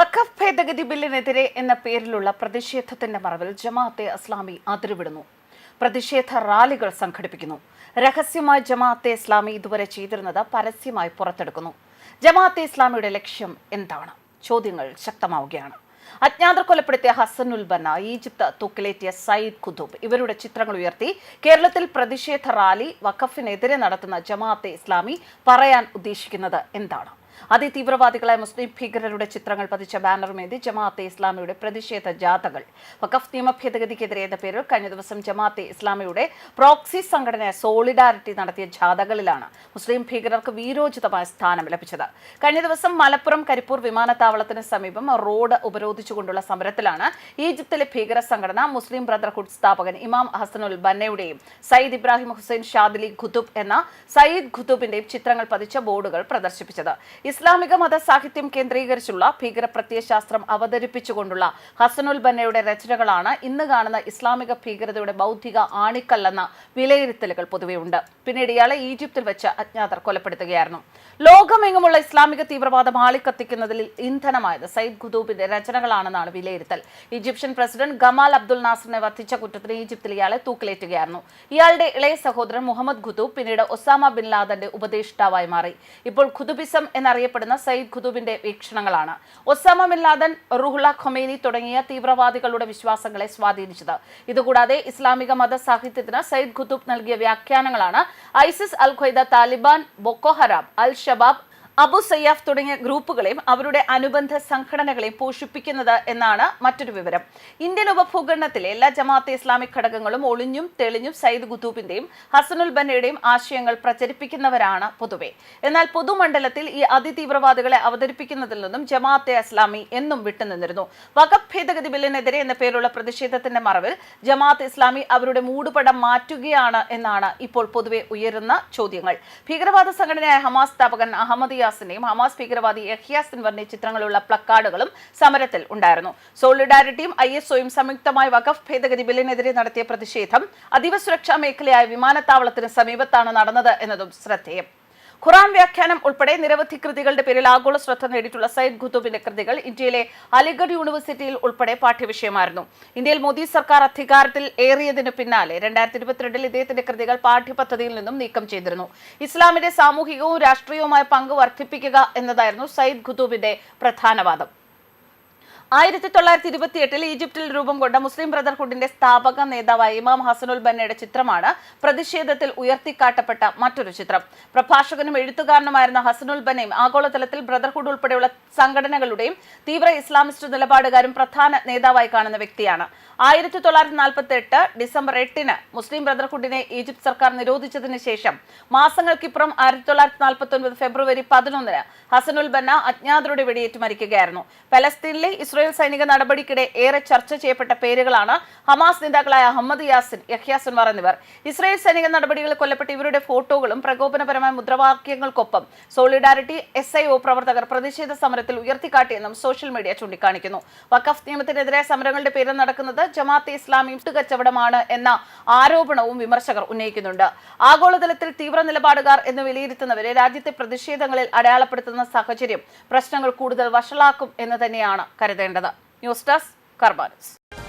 വഖഫ് ഭേദഗതി ബില്ലിനെതിരെ എന്ന പേരിലുള്ള പ്രതിഷേധത്തിന്റെ മറവിൽ ജമാഅത്തെ ഇസ്ലാമി അതിരുവിടുന്നു. പ്രതിഷേധ റാലികൾ സംഘടിപ്പിക്കുന്നു. രഹസ്യമായി ജമാഅത്തെ ഇസ്ലാമി ഇതുവരെ ചെയ്തിരുന്നത് പരസ്യമായി പുറത്തെടുക്കുന്നു. ജമാഅത്തെ ഇസ്ലാമിയുടെ ലക്ഷ്യം എന്താണ്? ചോദ്യങ്ങൾ ശക്തമാവുകയാണ്. അജ്ഞാതർ കൊലപ്പെടുത്തിയ ഹസനുൽ ബന്ന ഈജിപ്ത് തൂക്കിലേറ്റിയ സയ്യിദ് ഖുദൂബ് ഇവരുടെ ചിത്രങ്ങൾ ഉയർത്തി കേരളത്തിൽ പ്രതിഷേധ റാലി വഖഫിനെതിരെ നടത്തുന്ന ജമാഅത്തെ ഇസ്ലാമി പറയാൻ ഉദ്ദേശിക്കുന്നത് എന്താണ്? അതിതീവ്രവാദികളായ മുസ്ലിം ഭീകരരുടെ ചിത്രങ്ങൾ പതിച്ച ബാനറുമേന്തി ജമാഅത്തെ ഇസ്ലാമിയുടെ പ്രതിഷേധ ജാഥകൾ. വഖഫ് നിയമ ഭേദഗതിക്കെതിരെ എന്ന പേരിൽ കഴിഞ്ഞ ദിവസം ജമാഅത്തെ ഇസ്ലാമിയുടെ പ്രോക്സി സംഘടന സോളിഡാരിറ്റി നടത്തിയ ജാഥകളിലാണ് മുസ്ലിം ഭീകരർക്ക് വീരോചിതമായ സ്ഥാനം ലഭിച്ചത്. കഴിഞ്ഞ ദിവസം മലപ്പുറം കരിപ്പൂർ വിമാനത്താവളത്തിന് സമീപം റോഡ് ഉപരോധിച്ചുകൊണ്ടുള്ള സമരത്തിലാണ് ഈജിപ്തിലെ ഭീകര സംഘടന മുസ്ലിം ബ്രദർഹുഡ് സ്ഥാപകൻ ഇമാം ഹസനുൽ ബന്നയുടെയും സയ്യിദ് ഇബ്രാഹിം ഹുസൈൻ ഷാദിലി ഖുതുബ് എന്ന സയ്യിദ് ഖുതുബിന്റെയും ചിത്രങ്ങൾ പതിച്ച ബോർഡുകൾ പ്രദർശിപ്പിച്ചത്. ഇസ്ലാമിക മത സാഹിത്യം കേന്ദ്രീകരിച്ചുള്ള ഭീകര പ്രത്യയശാസ്ത്രം അവതരിപ്പിച്ചുകൊണ്ടുള്ള ഹസനുൽ ബന്നയുടെ രചനകളാണ് ഇന്ന് കാണുന്ന ഇസ്ലാമിക ഭീകരതയുടെ ബൗദ്ധിക ആണിക്കല്ലെന്ന വിലയിരുത്തലുകൾ പൊതുവെയുണ്ട്. പിന്നീട് ഇയാളെ ഈജിപ്തിൽ വെച്ച് അജ്ഞാതർ കൊലപ്പെടുത്തുകയായിരുന്നു. ലോകമെങ്ങുമുള്ള ഇസ്ലാമിക തീവ്രവാദം ആളിക്കത്തിക്കുന്നതിൽ ഇന്ധനമായത് സയ്യിദ് ഖുദൂബിന്റെ രചനകളാണെന്നാണ് വിലയിരുത്തൽ. ഈജിപ്ഷ്യൻ പ്രസിഡന്റ് ഗമാൽ അബ്ദുൽ നാസറിനെ വധിച്ച കുറ്റത്തിന് ഈജിപ്തിൽ ഇയാളെ തൂക്കിലേറ്റുകയായിരുന്നു. ഇയാളുടെ ഇളയ സഹോദരൻ മുഹമ്മദ് ഖുദൂബ് പിന്നീട് ഒസാമ ബിൻ ലാദന്റെ ഉപദേഷ്ടാവായി മാറി. ഇപ്പോൾ ഖുദുബിസം എന്നറിയപ്പെടുന്ന സയ്യിദ് ഖുദൂബിന്റെ വീക്ഷണങ്ങളാണ്. Osama bin Laden Ruhollah Khomeini തുടങ്ങിയ തീവ്രവാദികളുടെ വിശ്വാസങ്ങളെ സ്വാധീനിച്ചത്. ഇതുകൂടാതെ ഇസ്ലാമിക മത സാഹിത്യത്തിന് സയ്യിദ് ഖുദൂബ് നൽകിയ വ്യാഖ്യാനങ്ങളാണ് ISIS al Qaeda Taliban Boko Haram al Shabaab Abu Sayyaf തുടങ്ങിയ ഗ്രൂപ്പുകളെയും അവരുടെ അനുബന്ധ സംഘടനകളെയും പോഷിപ്പിക്കുന്നത് എന്നാണ് മറ്റൊരു വിവരം. ഇന്ത്യൻ ഉപഭൂഖണ്ഡത്തിലെ എല്ലാ ജമാഅത്തെ ഇസ്ലാമിക് ഘടകങ്ങളും ഒളിഞ്ഞും തെളിഞ്ഞും സയ്യിദ് ഖുതൂബിന്റെയും ഹസനുൽ ബന്നയുടെയും ആശയങ്ങൾ പ്രചരിപ്പിക്കുന്നവരാണ് പൊതുവെ. എന്നാൽ പൊതുമണ്ഡലത്തിൽ ഈ അതിതീവ്രവാദികളെ അവതരിപ്പിക്കുന്നതിൽ നിന്നും ജമാഅത്തെ ഇസ്ലാമി എന്നും വിട്ടുനിന്നിരുന്നു. വകഫ് ഭേദഗതി ബില്ലിനെതിരെ എന്ന പേരുള്ള പ്രതിഷേധത്തിന്റെ മറവിൽ ജമാഅത്ത് ഇസ്ലാമി അവരുടെ മൂടുപടം മാറ്റുകയാണ് എന്നാണ് ഇപ്പോൾ പൊതുവെ ഉയരുന്ന ചോദ്യങ്ങൾ. ഭീകരവാദ സംഘടനയായ ഹമാസ് സ്ഥാപകൻ അഹമ്മദ് യാസിന്റെയും ഹമാസ് ഭീകരവാദി യഹ്യ സിൻവറിന്റെ ചിത്രങ്ങളുള്ള പ്ലക്കാർഡുകളും സമരത്തിൽ ഉണ്ടായിരുന്നു. സോളിഡാരിറ്റിയും ഐ എസ് ഒയും സംയുക്തമായി വഖഫ് ഭേദഗതി ബില്ലിനെതിരെ നടത്തിയ പ്രതിഷേധം അതീവ സുരക്ഷാ മേഖലയായ വിമാനത്താവളത്തിന് സമീപത്താണ് നടന്നത് എന്നതും ശ്രദ്ധേയം. ഖുറാൻ വ്യാഖ്യാനം ഉൾപ്പെടെ നിരവധി കൃതികളുടെ പേരിൽ ആഗോള ശ്രദ്ധ നേടിയിട്ടുള്ള സയ്യിദ് ഖുതുബിന്റെ കൃതികൾ ഇന്ത്യയിലെ അലിഗഡ് യൂണിവേഴ്സിറ്റിയിൽ ഉൾപ്പെടെ പാഠ്യവിഷയമായിരുന്നു. ഇന്ത്യയിൽ മോദി സർക്കാർ അധികാരത്തിൽ ഏറിയതിനു പിന്നാലെ രണ്ടായിരത്തി ഇരുപത്തിരണ്ടിൽ ഇദ്ദേഹത്തിന്റെ കൃതികൾ പാഠ്യപദ്ധതിയിൽ നിന്നും നീക്കം ചെയ്തിരുന്നു. ഇസ്ലാമിന്റെ സാമൂഹികവും രാഷ്ട്രീയവുമായ പങ്ക് വർദ്ധിപ്പിക്കുക എന്നതായിരുന്നു സയ്യിദ് ഖുതുബിന്റെ പ്രധാന വാദം. ആയിരത്തി തൊള്ളായിരത്തി ഇരുപത്തി എട്ടിൽ ഈജിപ്തിൽ രൂപം കൊണ്ട മുസ്ലിം ബ്രദർഹുഡിന്റെ സ്ഥാപക നേതാവായ ഇമാം ഹസനുൽ ബന്നയുടെ ചിത്രമാണ് പ്രതിഷേധത്തിൽ ഉയർത്തിക്കാട്ടപ്പെട്ട മറ്റൊരു ചിത്രം. പ്രഭാഷകനും എഴുത്തുകാരനുമായിരുന്ന ഹസനുൽ ബന്നയും ആഗോളതലത്തിൽ ബ്രദർഹുഡ് ഉൾപ്പെടെയുള്ള സംഘടനകളുടെയും തീവ്ര ഇസ്ലാമിസ്റ്റ് നിലപാടുകാരും പ്രധാന നേതാവായി കാണുന്ന വ്യക്തിയാണ്. ആയിരത്തി തൊള്ളായിരത്തി നാൽപ്പത്തി എട്ട് ഡിസംബർ എട്ടിന് മുസ്ലിം ബ്രദർഹുഡിനെ ഈജിപ്ത് സർക്കാർ നിരോധിച്ചതിന് ശേഷം മാസങ്ങൾക്കിപ്പുറം ആയിരത്തി തൊള്ളായിരത്തി നാൽപ്പത്തി ഒൻപത് ഫെബ്രുവരി പതിനൊന്നിന് ഹസനുൽ ബന്ന അജ്ഞാതരുടെ വെടിയേറ്റ് മരിക്കുകയായിരുന്നു. പലസ്തീനിലെ ഇസ്രായേൽ സൈനിക നടപടിക്കിടെ ഏറെ ചർച്ച ചെയ്യപ്പെട്ട പേരുകളാണ് ഹമാസ് നേതാക്കളായ അഹമ്മദ് യാസിൻ യഹ്യ സുൻവാർ എന്നിവർ. ഇസ്രായേൽ സൈനിക നടപടികളിൽ കൊല്ലപ്പെട്ട ഇവരുടെ ഫോട്ടോകളും പ്രകോപനപരമായ മുദ്രാവാക്യങ്ങൾക്കൊപ്പം സോളിഡാരിറ്റി എസ് ഐ ഒ പ്രവർത്തകർ പ്രതിഷേധ സമരത്തിൽ ഉയർത്തിക്കാട്ടിയെന്നും സോഷ്യൽ മീഡിയ ചൂണ്ടിക്കാണിക്കുന്നു. വഖഫ് നിയമത്തിനെതിരെ സമരങ്ങളുടെ പേരിൽ നടക്കുന്നത് ജമാഅത്തെ ഇസ്ലാമി കച്ചവടമാണ് എന്ന ആരോപണവും വിമർശകർ ഉന്നയിക്കുന്നുണ്ട്. ആഗോളതലത്തിൽ തീവ്ര നിലപാടുകാർ എന്ന് വിലയിരുത്തുന്നവരെ രാജ്യത്തെ പ്രതിഷേധങ്ങളിൽ അടയാളപ്പെടുത്തുന്ന സാഹചര്യം പ്രശ്നങ്ങൾ കൂടുതൽ വഷളാക്കും എന്ന് തന്നെയാണ് കരുതേണ്ടത്. News desk കർബാനസ്